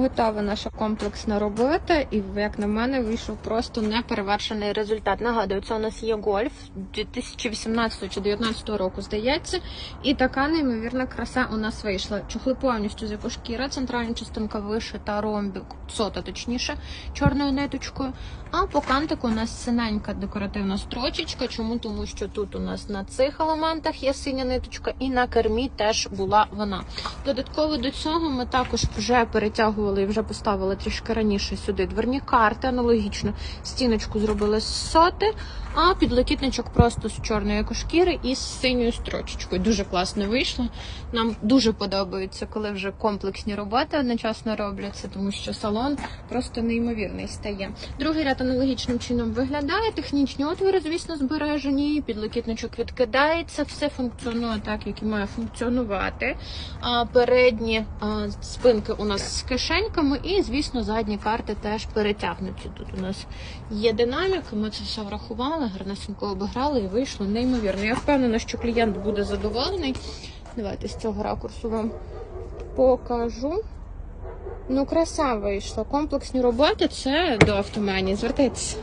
Готова наша комплексна робота, і як на мене вийшов просто неперевершений результат. Нагадую, це у нас є гольф 2018 чи 2019 року, здається, і така неймовірна краса у нас вийшла. Чохли повністю з екошкіра, центральна частинка вишита ромбик, сота точніше, чорною ниточкою. А по кантику у нас синенька декоративна строчечка. Чому? Тому що тут у нас на цих елементах є синя ниточка, і на кермі теж була вона. Додатково до цього ми також вже перетягували і вже поставили трішки раніше сюди дверні карти, аналогічно стіночку зробили з соти, а підлокітничок просто з чорної екошкіри і з синьою строчечкою. Дуже класно вийшло. Нам дуже подобається, коли вже комплексні роботи одночасно робляться, тому що салон просто неймовірний стає. Другий ряд аналогічним чином виглядає. Технічні отвори, звісно, збережені. Підлокітничок відкидається, все функціонує так, як і має функціонувати. Передні спинки у нас з кишеньками, і, звісно, задні карти теж перетягнуті. Тут у нас є динаміка, ми це все врахували, гарнесенько обіграли і вийшло неймовірно. Я впевнена, що клієнт буде задоволений. Давайте з цього ракурсу вам покажу. Ну, краса вийшла. Комплексні роботи це до автоманії. Звертайтеся.